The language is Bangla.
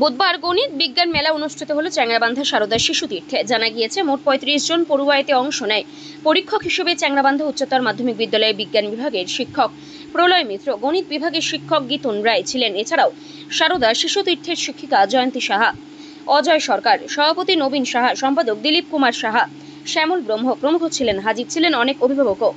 বুধবার গণিত বিজ্ঞান মেলা অনুষ্ঠিত হলো চ্যাংরাবান্ধা সারদা শিশু তীর্থে। জানা গিয়েছে, মোট পঁয়ত্রিশ জন পড়ুয়া এতে অংশ নেয়। পরীক্ষক হিসেবে চ্যাংরাবান্ধা উচ্চতর মাধ্যমিক বিদ্যালয়ের বিজ্ঞান বিভাগের শিক্ষক প্রলয় মিত্র, গণিত বিভাগের শিক্ষক গীতন রায় ছিলেন। এছাড়াও সারদা শিশু তীর্থের শিক্ষিকা জয়ন্তী সাহা, অজয় সরকার, সভাপতি নবীন সাহা, সম্পাদক দিলীপ কুমার সাহা, শ্যামল ব্রহ্ম প্রমুখ ছিলেন, হাজির ছিলেন অনেক অভিভাবকও।